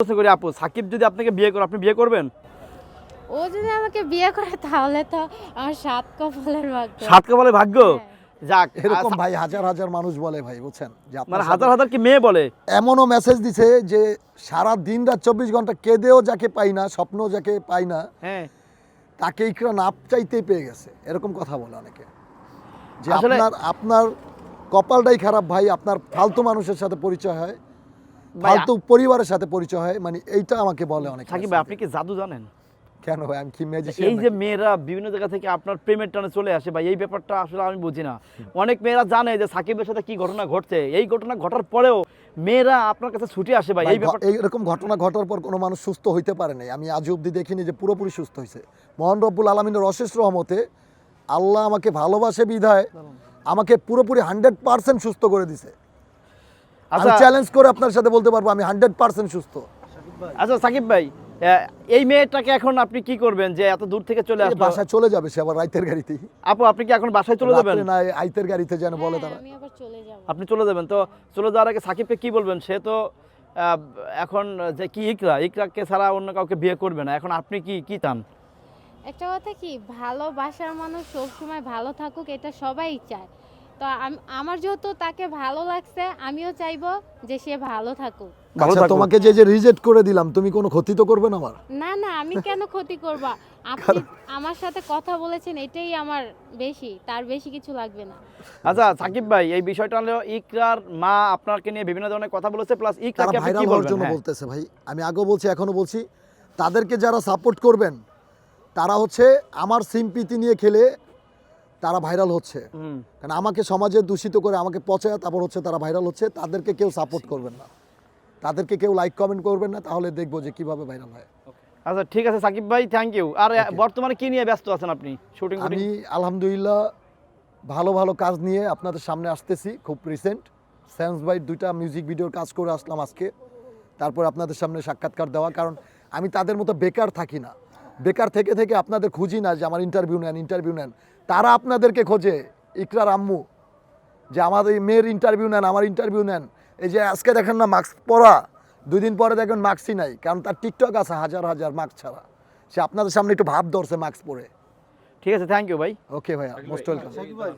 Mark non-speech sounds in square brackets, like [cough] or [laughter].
প্রশ্ন করি আপু সাকিব যদি আপনাকে বিয়ে করে আপনি বিয়ে করবেন? ও যদি আমাকে বিয়ে করে তাহলে তো আমার সাত কপালের ভাগ্য। সাত কপালে ভাগ্য? হ্যাঁ। যাক এরকম আচ্ছা, ভাই হাজার হাজার মানুষ বলে ভাই বুঝছেন? যে আপনার মানে হাজার হাজার কি মেয়ে বলে? এমনও মেসেজ দিছে যে সারা দিন রাত চব্বিশ ঘণ্টা কেঁদেও যাকে পাই না স্বপ্ন যাকে পাই না হ্যাঁ। তাকে ইকরা নাপ চাইতেই পেয়ে গেছে। এরকম কথা বলে অনেকে। যে আসলে- আপনার আপনার কপালটাই খারাপ ভাই আপনার ফালতু মানুষের সাথে পরিচয় হয়। ফালতু পরিবারের সাথে পরিচয় হয় মানে এইটা আমাকে বলে অনেক সাকিব ভাই আপনি কি জাদু জানেন? কেন ভাই আমি কি ম্যাজিশিয়ান এই যে মেয়েরা বিভিন্ন জায়গা থেকে আপনার প্রেমের টানে চলে আসে ভাই এই ব্যাপারটা আসলে আমি বুঝি না। অনেক মেয়েরা জানে যে সাকিবের সাথে কি ঘটনা ঘটছে। এই ঘটনা ঘটার পরেও মেয়েরা আপনার কাছে ছুটে আসে ভাই এই ব্যাপারটা। এইরকম ঘটনা ঘটার পর কোনো মানুষ সুস্থ হইতে পারে নাই। আমি আজ অব্দি দেখিনি যে পুরোপুরি সুস্থ হয়েছে মহান রব্বুল আলমিনের অশেষ রহমতে আল্লাহ আমাকে ভালোবাসে বিধায় আমাকে পুরোপুরি হান্ড্রেড পার্সেন্ট সুস্থ করে দিছে। আমি আচ্ছা চ্যালেঞ্জ করে আপনার সাথে বলতে পারব আমি হান্ড্রেড পার্সেন্ট সুস্থ। আচ্ছা সাকিব ভাই এই মেয়েটাকে এখন আপনি কি করবেন যে এত দূর থেকে চলে আসলো? বাসায় চলে যাবে সে আবার রাইতের গাড়িতেই আপু আপনি কি এখন বাসায় চলে যাবেন? না আইতের গাড়িতে যেন বলে হ্যাঁ, তারা। আমি আবার চলে যাব। আপনি চলে যাবেন। তো চলে যাওয়ার আগে সাকিবকে কি বলবেন? সে তো আহ, এখন যে কি ইকরা? ইকরাকে ছাড়া অন্য কাউকে বিয়ে করবে না। এখন আপনি কি কি চান? একটা কথা কি ভালোবাসার মানুষ সবসময় ভালো থাকুক এটা সবাই চায়। তো আমার যেহেতু তাকে ভালো লাগছে আমিও চাইব যে সে ভালো থাকুক। ভালো আচ্ছা তোমাকে যে যে রিজেক্ট করে দিলাম তুমি কোনো ক্ষতি তো করবে না আমার? না না আমি [laughs] কেন ক্ষতি করব? আপনি আমার সাথে কথা বলেছেন এটাই আমার বেশি তার বেশি কিছু লাগবে না। আচ্ছা সাকিব ভাই এই বিষয়টা হলো ইকরার মা আপনাকে নিয়ে বিভিন্ন ধরনের কথা বলেছে প্লাস ইকরাকে আপনি কি বলবেন? জন্য হ্যাঁ। বলতেছে ভাই আমি আগেও বলছি এখনও বলছি তাদেরকে যারা সাপোর্ট করবেন তারা হচ্ছে আমার সিম্পিতি নিয়ে খেলে তারা ভাইরাল হচ্ছে। কারণ আমাকে সমাজে দূষিত করে আমাকে পচায় তারপর হচ্ছে তারা ভাইরাল হচ্ছে তাদেরকে কেউ সাপোর্ট করবেন না। তাদেরকে কেউ লাইক কমেন্ট করবেন না তাহলে দেখব যে কীভাবে ভাইরাল হয়। আচ্ছা ঠিক আছে সাকিব ভাই থ্যাংক ইউ আর বর্তমানে কি নিয়ে ব্যস্ত আছেন আপনি? শুটিং আমি আলহামদুলিল্লাহ ভালো ভালো কাজ নিয়ে আপনাদের সামনে আসতেছি খুব রিসেন্ট সেন্স বাই দুইটা মিউজিক ভিডিওর কাজ করে আসলাম আজকে। তারপর আপনাদের সামনে সাক্ষাৎকার দেওয়া কারণ আমি তাদের মতো বেকার থাকি না। বেকার থেকে থেকে আপনাদের খুঁজি না যে আমার ইন্টারভিউ নেন ইন্টারভিউ নেন। তারা আপনাদেরকে খোঁজে ইকরার আম্মু যে আমাদের এই মেয়ের ইন্টারভিউ নেন আমার ইন্টারভিউ নেন। এই যে আজকে দেখেন না মাস্ক পরা দুই দিন পরে দেখবেন মাস্কই নাই কারণ তার টিকটক আছে হাজার হাজার মাস্ক ছাড়া। সে আপনাদের সামনে একটু ভাব ধরছে মাস্ক পরে। ঠিক আছে থ্যাংক ইউ ভাই। ওকে ভাইয়া মোস্ট ওয়েলকাম